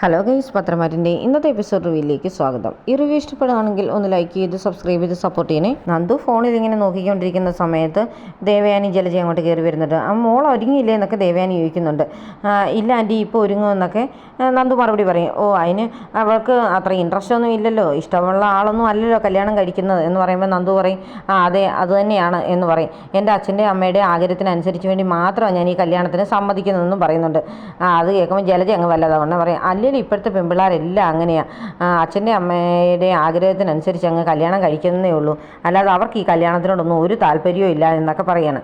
Hello guys പത്രമാറ്റിന്റെ ഇന്നത്തെ episode റിവ്യൂയിലേക്ക് സ്വാഗതം. ഈ റിവ്യൂ ഇഷ്ടപ്പെടുകയാണെങ്കിൽ ഒന്ന് ലൈക്ക് ചെയ്ത് സബ്സ്ക്രൈബ് ചെയ്ത് സപ്പോർട്ട് ചെയ്യണേ. നന്ദു ഫോണിൽ ഇങ്ങനെ നോക്കിക്കൊണ്ടിരിക്കുന്ന സമയത്ത് ദേവയാനി ജലജ അങ്ങോട്ട് കയറി വരുന്നുണ്ട്. ആ മോൾ ഒരുങ്ങിയില്ലേ എന്നൊക്കെ ദേവയാനി ചോദിക്കുന്നുണ്ട്. ഇല്ല ആന്റി ഇപ്പോൾ ഒരുങ്ങുമെന്നൊക്കെ നന്ദു മറുപടി പറയും ഓ അതിന് അവൾക്ക് അത്ര ഇൻട്രസ്റ്റ് ഒന്നും ഇല്ലല്ലോ. ഇഷ്ടമുള്ള ആളൊന്നും അല്ലല്ലോ കല്യാണം കഴിക്കുന്നത്. എന്ന് പറയുമ്പോൾ നന്ദു പറയും ആ അതെ അത് തന്നെയാണ് എന്ന് പറയും. എന്റെ അച്ഛന്റെ അമ്മയുടെ ആഗ്രഹത്തിനനുസരിച്ച് വേണ്ടി മാത്രമാണ് ഞാൻ ഈ കല്യാണത്തിന് സമ്മതിക്കുന്നതെന്നും പറയുന്നുണ്ട്. ആ അത് കേൾക്കുമ്പോൾ ജലജ അങ്ങ് വല്ലതാണ് പറയും അല്ലെങ്കിൽ ഇപ്പോഴത്തെ പെമ്പിള്ളേരെല്ലാം അങ്ങനെയാണ് അച്ഛന്റെ അമ്മയുടെ ആഗ്രഹത്തിനനുസരിച്ച് അങ്ങ് കല്യാണം കഴിക്കുന്നതേ ഉള്ളൂ. അല്ലാതെ അവർക്ക് ഈ കല്യാണത്തിനോടൊന്നും ഒരു താല്പര്യവും ഇല്ല എന്നൊക്കെ പറയാണ്.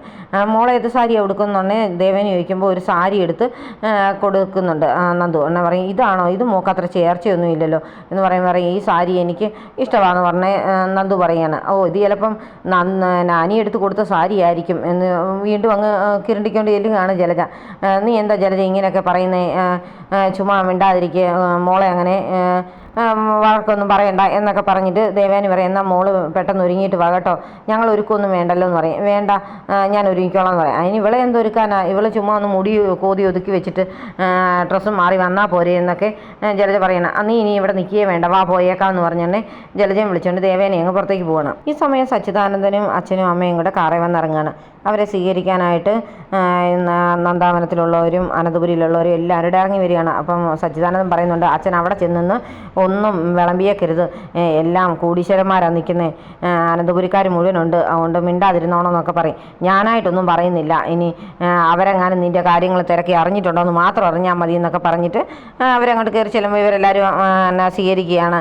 മോളെ ഏത് സാരി കൊടുക്കുന്നുണ്ടെ ദേവന് ചോദിക്കുമ്പോൾ ഒരു സാരി എടുത്ത് കൊടുക്കുന്നുണ്ട്. നന്ദു എന്നാ പറയും ഇതാണോ? ഇത് മോക്ക് അത്ര ചേർച്ചയൊന്നും ഇല്ലല്ലോ. എന്ന് പറയുമ്പോൾ പറയും ഈ സാരി എനിക്ക് ഇഷ്ടമാണെന്ന് പറഞ്ഞേ നന്ദു പറയാണ്. ഓ ഇത് ചിലപ്പം നാനി എടുത്ത് കൊടുത്ത സാരി ആയിരിക്കും എന്ന് വീണ്ടും അങ്ങ് കിരണ്ടിക്കൊണ്ട് ചെല്ലുകയാണ് ജലജ. നീ എന്താ ജലജ ഇങ്ങനെയൊക്കെ പറയുന്നേ? ചുമ്മാ ആ, മിണ്ടാതിരിക്കുക മോളെ അങ്ങനെ വഴക്കൊന്നും പറയണ്ട എന്നൊക്കെ പറഞ്ഞിട്ട് ദേവാനി പറയും എന്നാൽ മോൾ പെട്ടെന്ന് ഒരുങ്ങിയിട്ട് വാ കേട്ടോ. ഞങ്ങൾ ഒരുക്കൊന്നും വേണ്ടല്ലോ എന്ന് പറയും. വേണ്ട ഞാൻ ഒരുങ്ങിക്കോളാം എന്ന് പറയും. അതിന് ഇവളെ എന്തൊരുക്കാനാ ഇവളെ ചുമ്മാ ഒന്ന് മുടി കോതി ഒതുക്കി വെച്ചിട്ട് ഡ്രസ്സും മാറി വന്നാൽ പോരെ എന്നൊക്കെ ജലജ പറയണം. അന്ന് ഇനി ഇവിടെ നിൽക്കുകയേ വേണ്ട വാ പോയേക്കാം എന്ന് പറഞ്ഞുകൊണ്ട് ജലജയും വിളിച്ചുകൊണ്ട് ദേവേനെ അങ്ങ് പുറത്തേക്ക് പോകണം ഈ സമയം സച്ചിദാനന്ദനും അച്ഛനും അമ്മയും കൂടെ കാറേ വന്നിറങ്ങുകയാണ് അവരെ സ്വീകരിക്കാനായിട്ട് നന്ദാവനത്തിലുള്ളവരും അനന്തപുരിയിലുള്ളവരും എല്ലാവരുടെ ഇറങ്ങി വരികയാണ്. അപ്പം സച്ചിദാനന്ദൻ പറയുന്നുണ്ട് അച്ഛൻ അവിടെ ചെന്ന് ഒന്നും വിളമ്പിയേക്കരുത്. എല്ലാം കൂടീശ്വരന്മാരാണ് നിൽക്കുന്നത് അനന്തപുരിക്കാർ മുഴുവനുണ്ട്. അതുകൊണ്ട് മിണ്ടാതിരുന്നോണം എന്നൊക്കെ പറയും. ഞാനായിട്ടൊന്നും പറയുന്നില്ല. ഇനി അവരെങ്ങാനും നിന്റെ കാര്യങ്ങൾ തിരക്കി അറിഞ്ഞിട്ടുണ്ടോ എന്ന് മാത്രം അറിഞ്ഞാൽ മതി എന്നൊക്കെ പറഞ്ഞിട്ട് അവരങ്ങോട്ട് കയറി ചെല്ലുമ്പോൾ ഇവരെല്ലാവരും എന്നാ സ്വീകരിക്കുകയാണ്.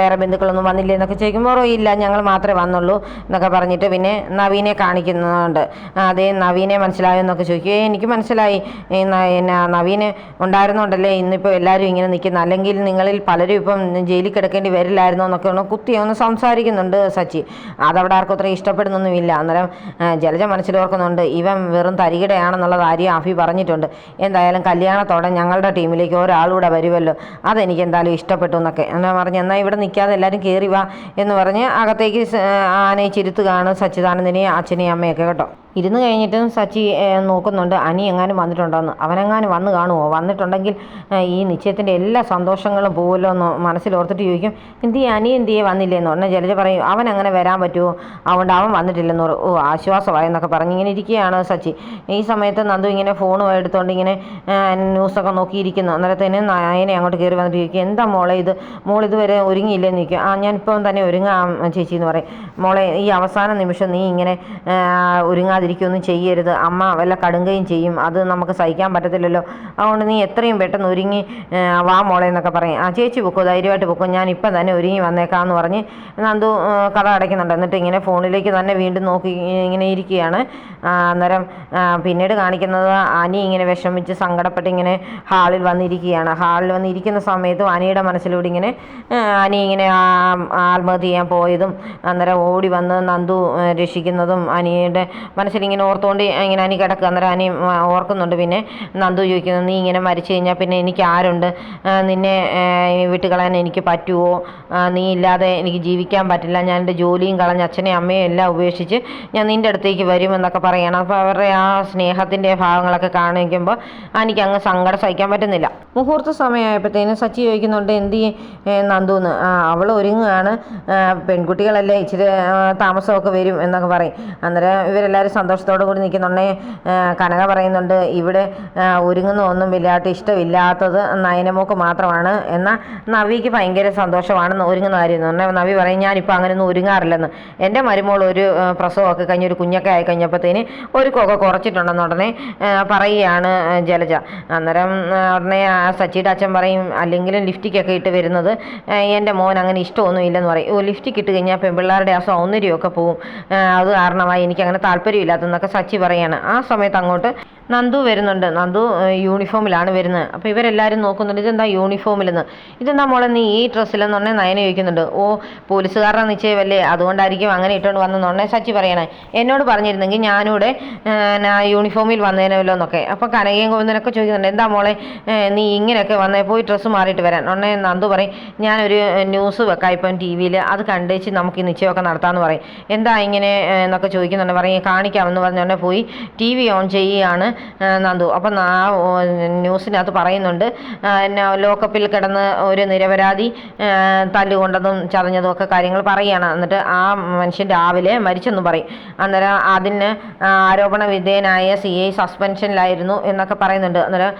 വേറെ ബന്ധുക്കളൊന്നും വന്നില്ലേ എന്നൊക്കെ ചോദിക്കുമ്പോൾ "ഓ, ഇല്ല ഞങ്ങൾ മാത്രമേ വന്നുള്ളൂ എന്നൊക്കെ പറഞ്ഞിട്ട് പിന്നെ നവീനെ കാണിക്കുന്നുണ്ട്. അതേ നവീനെ മനസ്സിലായോ എന്നൊക്കെ ചോദിക്കും. "ഏയ്, എനിക്ക് മനസ്സിലായി. എന്നാ നവീന് ഉണ്ടായിരുന്നുണ്ടല്ലേ? ഇന്നിപ്പോൾ എല്ലാവരും ഇങ്ങനെ നിൽക്കുന്നു അല്ലെങ്കിൽ നിങ്ങളിൽ പലരും ഇപ്പം ജയിലിൽ കിടക്കേണ്ടി വരില്ലായിരുന്നോ എന്നൊക്കെ ഒന്ന് കുത്തി ഒന്ന് സംസാരിക്കുന്നുണ്ട് സച്ചി. അതവിടെ ആർക്കും അത്ര ഇഷ്ടപ്പെടുന്നൊന്നുമില്ല. അന്നേരം ജലജ മനസ്സിലോർക്കുന്നുണ്ട് ഇവൻ വെറും തരികിടയാണെന്നുള്ള കാര്യം ആഫി പറഞ്ഞിട്ടുണ്ട്. എന്തായാലും കല്യാണത്തോടെ ഞങ്ങളുടെ ടീമിലേക്ക് ഒരാളൂടെ വരുമല്ലോ അതെനിക്ക് എന്തായാലും ഇഷ്ടപ്പെട്ടു എന്നൊക്കെ. എന്നാ പറഞ്ഞ് എന്നാൽ ഇവിടെ നിൽക്കാതെ എല്ലാവരും കയറി വാ എന്ന് പറഞ്ഞ് അകത്തേക്ക് ആനയെ ആനയിച്ചിരുത്തുകയാണ് സച്ചിദാനന്ദനെയും അച്ഛനെയും അമ്മയൊക്കെ കേട്ടോ. ഇരുന്ന് കഴിഞ്ഞിട്ടും സച്ചി നോക്കുന്നുണ്ട്. അനി എങ്ങാനും വന്നിട്ടുണ്ടോയെന്ന് അവനെങ്ങാനും വന്ന് കാണുമോ വന്നിട്ടുണ്ടെങ്കിൽ ഈ നിശ്ചയത്തിന്റെ എല്ലാ സന്തോഷങ്ങളും പോകുമല്ലോ എന്ന് മനസ്സിലോർത്തിട്ട് ചോദിക്കും എന്ത് അനി എന്ത് ചെയ്യേ വന്നില്ലെന്ന്? പറഞ്ഞാൽ ജലജ പറയും അവൻ അങ്ങനെ വരാൻ പറ്റുമോ അതുകൊണ്ട് അവൻ വന്നിട്ടില്ലെന്ന് ഓ ആശ്വാസമായെന്നൊക്കെ പറഞ്ഞ് ഇങ്ങനെ ഇരിക്കുകയാണ് സച്ചി. ഈ സമയത്ത് നന്ദു ഇങ്ങനെ ഫോണും എടുത്തുകൊണ്ട് ഇങ്ങനെ ന്യൂസൊക്കെ നോക്കിയിരിക്കുന്നു. അന്നേരത്തേന് നായനെ അങ്ങോട്ട് കയറി വന്നിട്ട് ചോദിക്കും എന്താ മോളെ ഇത്? മോൾ ഇതുവരെ ഒരുങ്ങിയില്ലെന്ന് ചോദിക്കും. ആ ഞാനിപ്പം തന്നെ ഒരുങ്ങാം ചേച്ചി എന്ന് പറയും. മോളെ ഈ അവസാന നിമിഷം നീ ഇങ്ങനെ ആ, ഒരുങ്ങാതിരിക്കുകയൊന്നും ചെയ്യരുത്. അമ്മ വല്ല കടുങ്കയും ചെയ്യും. അത് നമുക്ക് സഹിക്കാൻ പറ്റത്തില്ലല്ലോ. അതുകൊണ്ട് നീ എത്രയും പെട്ടെന്ന് ഒരുങ്ങി വാ മോളെ എന്നൊക്കെ പറയും. ആ ചേച്ചി പൊക്കോ ധൈര്യമായിട്ട് പൊക്കോ. ഞാൻ ഇപ്പം തന്നെ ഒരുങ്ങി വന്നേക്കാമെന്ന് പറഞ്ഞ് നന്ദു കഥ അടയ്ക്കുന്നുണ്ട്. എന്നിട്ട് ഇങ്ങനെ ഫോണിലേക്ക് തന്നെ വീണ്ടും നോക്കി ഇങ്ങനെ ഇരിക്കുകയാണ്. അന്നേരം പിന്നീട് കാണിക്കുന്നത് അനി ഇങ്ങനെ വിഷമിച്ച് സങ്കടപ്പെട്ട് ഇങ്ങനെ ഹാളിൽ വന്നിരിക്കുകയാണ്. ഹാളിൽ വന്നിരിക്കുന്ന സമയത്തും അനിയുടെ മനസ്സിലൂടെ ഇങ്ങനെ അനി ഇങ്ങനെ ആത്മഹത്യ ചെയ്യാൻ പോയതും അന്നേരം ഓടി വന്ന് നന്ദു രക്ഷിക്കുന്നതും അനിയുടെ മനസ്സിലിങ്ങനെ ഓർത്തുകൊണ്ട് ഇങ്ങനെ അനി കിടക്കുക അന്നേരം അനി ഓർക്കുന്നുണ്ട് പിന്നെ നന്ദു ചോദിക്കുന്നു നീ ഇങ്ങനെ മരിച്ചു കഴിഞ്ഞാൽ പിന്നെ എനിക്ക് ആരുണ്ട്? നിന്നെ വിട്ടുകളയാൻ എനിക്ക് പറ്റുമോ നീ ഇല്ലാതെ എനിക്ക് ജീവിക്കാൻ പറ്റില്ല. ഞാൻ എന്റെ ജോലിയും കളഞ്ഞ് അച്ഛനെയും അമ്മയും എല്ലാം ഉപേക്ഷിച്ച് ഞാൻ നിന്റെ അടുത്തേക്ക് വരും എന്നൊക്കെ പറയണം. അപ്പോൾ അവരുടെ ആ സ്നേഹത്തിന്റെ ഭാഗങ്ങളൊക്കെ കാണിക്കുമ്പോൾ എനിക്ക് അങ്ങ് സങ്കടം സഹിക്കാൻ പറ്റുന്നില്ല. മുഹൂർത്ത സമയമായപ്പോഴത്തേനും സച്ചി ചോദിക്കുന്നുണ്ട് എന്ത് നന്ദുന്ന്? അവൾ ഒരുങ്ങുകയാണ് പെൺകുട്ടികളല്ലേ ഇച്ചിരി താമസമൊക്കെ വരും എന്നൊക്കെ പറയും. അന്നേരം ഇവരെല്ലാവരും സന്തോഷത്തോടു കൂടി നിൽക്കുന്നുണ്ടേ. കനക പറയുന്നുണ്ട് ഇവിടെ ഒരുങ്ങുന്ന ഒന്നും വലിയായിട്ട് ഇഷ്ടമില്ലാത്തത് നയനമോക്ക് മാത്രമാണ്. എന്നാൽ നവിക്ക് ഭയങ്കര സന്തോഷമാണെന്ന് ഒരുങ്ങുന്ന കാര്യം എന്ന് നവി പറയും ഞാനിപ്പോൾ അങ്ങനെയൊന്നും ഒരുങ്ങാറില്ലെന്ന്. എന്റെ മരുമോൾ ഒരു പ്രസവമൊക്കെ കഴിഞ്ഞ് ഒരു കുഞ്ഞൊക്കെ ആയി കഴിഞ്ഞപ്പോഴത്തേന് ഒരു കൊക കുറച്ചിട്ടുണ്ടെന്ന് ഉടനെ പറയുകയാണ് ജലജ. അന്നേരം ഉടനെ സച്ചിയുടെ അച്ഛൻ പറയും അല്ലെങ്കിലും ലിഫ്റ്റിക്കൊക്കെ ഇട്ട് വരുന്നത് എന്റെ മോൻ അങ്ങനെ ഇഷ്ടമൊന്നും ഇല്ലെന്ന് പറയും ലിഫ്റ്റിക്ക് ഇട്ട് കഴിഞ്ഞാൽ പെൺപിള്ളേരുടെ ആ സൗന്ദര്യമൊക്കെ പോവും. അത് കാരണമായി എനിക്ക് താല്പര്യമില്ലാത്തതെന്നൊക്കെ സച്ചി പറയാണ്. ആ സമയത്ത് അങ്ങോട്ട് നന്ദു വരുന്നുണ്ട്. നന്ദു യൂണിഫോമിലാണ് വരുന്നത്. അപ്പോൾ ഇവരെല്ലാവരും നോക്കുന്നുണ്ട് ഇതെന്താ യൂണിഫോമിലെന്ന് ഇതെന്താ മോളെ നീ ഈ ഡ്രസ്സിലെന്ന് പറഞ്ഞാൽ നയന ചോദിക്കുന്നുണ്ട്. ഓ പോലീസുകാരുടെ നിശ്ചയമല്ലേ? അതുകൊണ്ടായിരിക്കും അങ്ങനെ ഇട്ടുകൊണ്ട് വന്നെന്ന് പറഞ്ഞാൽ സച്ചി പറയണേ. എന്നോട് പറഞ്ഞിരുന്നെങ്കിൽ ഞാനിവിടെ യൂണിഫോമിൽ വന്നേനല്ലോ എന്നൊക്കെ. അപ്പോൾ കനകയും ഗോവിന്ദനൊക്കെ ചോദിക്കുന്നുണ്ട് എന്താ മോളെ നീ ഇങ്ങനെയൊക്കെ വന്നേ? പോയി ഡ്രസ്സ് മാറിയിട്ട് വരാൻ. ഉടനെ നന്ദു പറയും ഞാനൊരു ന്യൂസ് വെക്കാം ഇപ്പം ടി വിയിൽ അത് കണ്ടേച്ച് നമുക്ക് ഈ നിശ്ചയമൊക്കെ നടത്താമെന്ന് പറയും. എന്താ ഇങ്ങനെ എന്നൊക്കെ ചോദിക്കുന്നുണ്ട്. പറയും കാണിക്കാമെന്ന് പറഞ്ഞുകൊണ്ട് പോയി ടി വി ഓൺ ചെയ്യുകയാണ്. നന്ദു. അപ്പം ആ ന്യൂസിനകത്ത് പറയുന്നുണ്ട് പിന്നെ ലോക്കപ്പിൽ കിടന്ന് ഒരു നിരപരാധി തല്ലുകൊണ്ടതും ചതഞ്ഞതും ഒക്കെ കാര്യങ്ങൾ പറയുകയാണ്. എന്നിട്ട് ആ മനുഷ്യൻ രാവിലെ മരിച്ചെന്ന് പറയും. അന്നേരം അതിന് ആരോപണ വിധേയനായ സി ഐ സസ്പെൻഷനിലായിരുന്നു എന്നൊക്കെ പറയുന്നുണ്ട്. അന്നേരം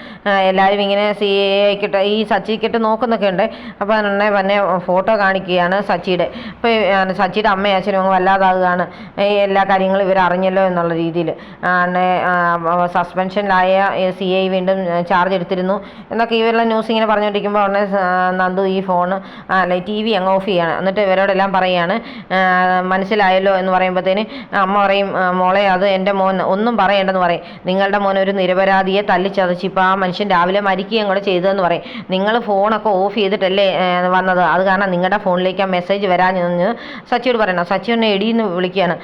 എല്ലാവരും ഇങ്ങനെ സി ഐക്കിട്ട് ഈ സച്ചിക്കിട്ട് നോക്കുന്നൊക്കെ ഉണ്ട്. അപ്പോൾ എന്നെ പിന്നെ ഫോട്ടോ കാണിക്കുകയാണ് സച്ചിയുടെ. അപ്പോൾ സച്ചിയുടെ അമ്മയും അച്ഛനും വല്ലാതാകുകയാണ്. എല്ലാ കാര്യങ്ങളും ഇവർ അറിഞ്ഞല്ലോ എന്നുള്ള രീതിയിൽ. സസ്പെൻഷനിലായ സി ഐ വീണ്ടും ചാർജ് എടുത്തിരുന്നു. എന്നൊക്കെ ഇവരുടെ ന്യൂസ് ഇങ്ങനെ പറഞ്ഞുകൊണ്ടിരിക്കുമ്പോൾ ഉടനെ നന്ദു ഈ ഫോൺ അല്ല ടി വി അങ്ങ് ഓഫ് ചെയ്യാണ്. എന്നിട്ട് ഇവരോടെല്ലാം പറയുകയാണ് മനസ്സിലായല്ലോ എന്ന് പറയുമ്പോഴത്തേന് അമ്മ പറയും "ആ, മോളെ അത് എന്റെ മോൻ ഒന്നും പറയേണ്ടെന്ന് പറയും. നിങ്ങളുടെ മോൻ ഒരു നിരപരാധിയെ തല്ലിച്ചതച്ച് ഇപ്പോൾ ആ മനുഷ്യൻ രാവിലെ മരിക്കുകയും കൂടെ ചെയ്തതെന്ന് പറയും. നിങ്ങൾ ഫോണൊക്കെ ഓഫ് ചെയ്തിട്ടല്ലേ വന്നത്? അത് കാരണം നിങ്ങളുടെ ഫോണിലേക്ക് ആ മെസ്സേജ് വരാഞ്ഞെന്ന് സച്ചിയോട് പറയണം. സച്ചി എന്നെ നിന്ന് വിളിക്കുകയാണ്.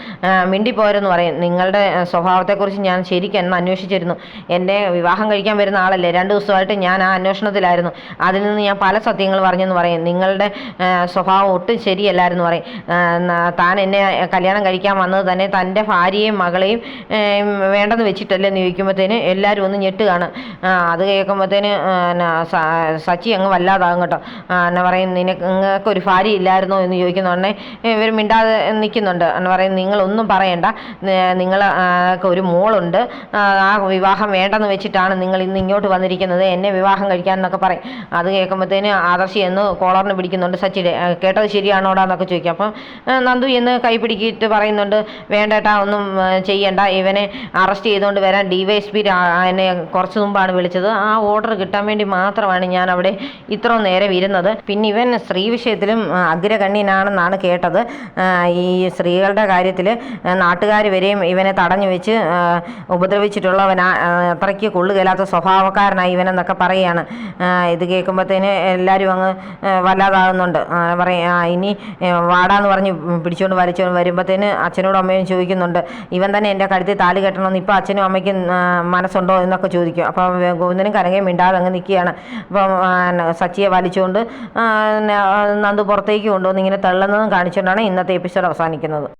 മിണ്ടിപ്പോരെന്ന് പറയും. നിങ്ങളുടെ സ്വഭാവത്തെക്കുറിച്ച് ഞാൻ ശരിക്കും എന്ന് അന്വേഷിച്ചിരുന്നു എന്റെ വിവാഹം കഴിക്കാൻ വരുന്ന ആളല്ലേ? രണ്ട് ദിവസമായിട്ട് ഞാൻ ആ അന്വേഷണത്തിലായിരുന്നു. അതിൽ നിന്ന് ഞാൻ പല സത്യങ്ങൾ പറഞ്ഞെന്ന് പറയും. നിങ്ങളുടെ സ്വഭാവം ഒട്ടും ശരിയല്ലായിരുന്നു പറയും. താൻ എന്നെ കല്യാണം കഴിക്കാൻ വന്നത് തന്നെ തന്റെ ഭാര്യയും മകളെയും വേണ്ടെന്ന് വെച്ചിട്ടല്ലേ എന്ന് ചോദിക്കുമ്പോഴത്തേന് എല്ലാവരും ഒന്ന് ഞെട്ടുകയാണ് അത് കേൾക്കുമ്പോഴത്തേന് സച്ചി അങ്ങ് വല്ലാതാകും കേട്ടോ. എന്നെ പറയും നിനക്ക് ഒരു ഭാര്യ ഇല്ലായിരുന്നോ? എന്ന് ചോദിക്കുന്ന ഉടനെ ഇവർ മിണ്ടാതെ നിൽക്കുന്നുണ്ട്. എന്ന് പറയും നിങ്ങളൊന്നും പറയണ്ട. നിങ്ങൾ ഒരു മോളുണ്ട്. ആ വിവാഹം വേണ്ടെന്ന് വെച്ചിട്ടാണ് നിങ്ങൾ ഇന്ന് ഇങ്ങോട്ട് വന്നിരിക്കുന്നത്. എന്നെ വിവാഹം കഴിക്കാൻ എന്നൊക്കെ പറയും. അത് കേൾക്കുമ്പോഴത്തേന് ആദർശി എന്ന് കോളറിന് പിടിക്കുന്നുണ്ട് സച്ചിയുടെ കേട്ടത് ശരിയാണോടാ എന്നൊക്കെ ചോദിക്കും. അപ്പം നന്ദു എന്ന് കൈ പിടിക്കിയിട്ട് പറയുന്നുണ്ട്. വേണ്ടേട്ടാ ഒന്നും ചെയ്യേണ്ട. ഇവനെ അറസ്റ്റ് ചെയ്തുകൊണ്ട് വരാൻ ഡി വൈ എസ് പി എന്നെ കുറച്ച് മുമ്പാണ് വിളിച്ചത്. ആ ഓർഡർ കിട്ടാൻ വേണ്ടി മാത്രമാണ് ഞാൻ അവിടെ ഇത്ര നേരം ഇരുന്നത്. പിന്നെ ഇവൻ സ്ത്രീ വിഷയത്തിലും അഗ്രഗണ്യനാണെന്നാണ് കേട്ടത്. ഈ സ്ത്രീകളുടെ കാര്യത്തിൽ നാട്ടുകാർ വരെയും ഇവനെ തടഞ്ഞു വെച്ച് ആ, ആ, അത്രയ്ക്ക് കൊള്ളുകയില്ലാത്ത സ്വഭാവക്കാരനായി ഇവനെന്നൊക്കെ പറയുകയാണ്. ഇത് കേൾക്കുമ്പോഴത്തേന് എല്ലാവരും അങ്ങ് വല്ലാതാകുന്നുണ്ട്. പറയാ ഇനി വാടാന്ന് പറഞ്ഞ് പിടിച്ചുകൊണ്ട് വലിച്ചുകൊണ്ട് വരുമ്പോഴത്തേന് അച്ഛനോടും അമ്മയും ചോദിക്കുന്നുണ്ട്. ഇവൻ തന്നെ എന്റെ കഴുത്തിൽ താലി കെട്ടണമെന്ന് ഇപ്പോൾ അച്ഛനും അമ്മയ്ക്കും മനസ്സുണ്ടോ എന്നൊക്കെ ചോദിക്കും. അപ്പം ഗോവിന്ദനും കരങ്ങയും മിണ്ടാതെ അങ്ങ് നിൽക്കുകയാണ്. അപ്പം സച്ചിയെ വലിച്ചുകൊണ്ട് നന്ദു പുറത്തേക്ക് കൊണ്ടുവന്ന് ഇങ്ങനെ തള്ളുന്നതും കാണിച്ചുകൊണ്ടാണ് ഇന്നത്തെ എപ്പിസോഡ് അവസാനിക്കുന്നത്.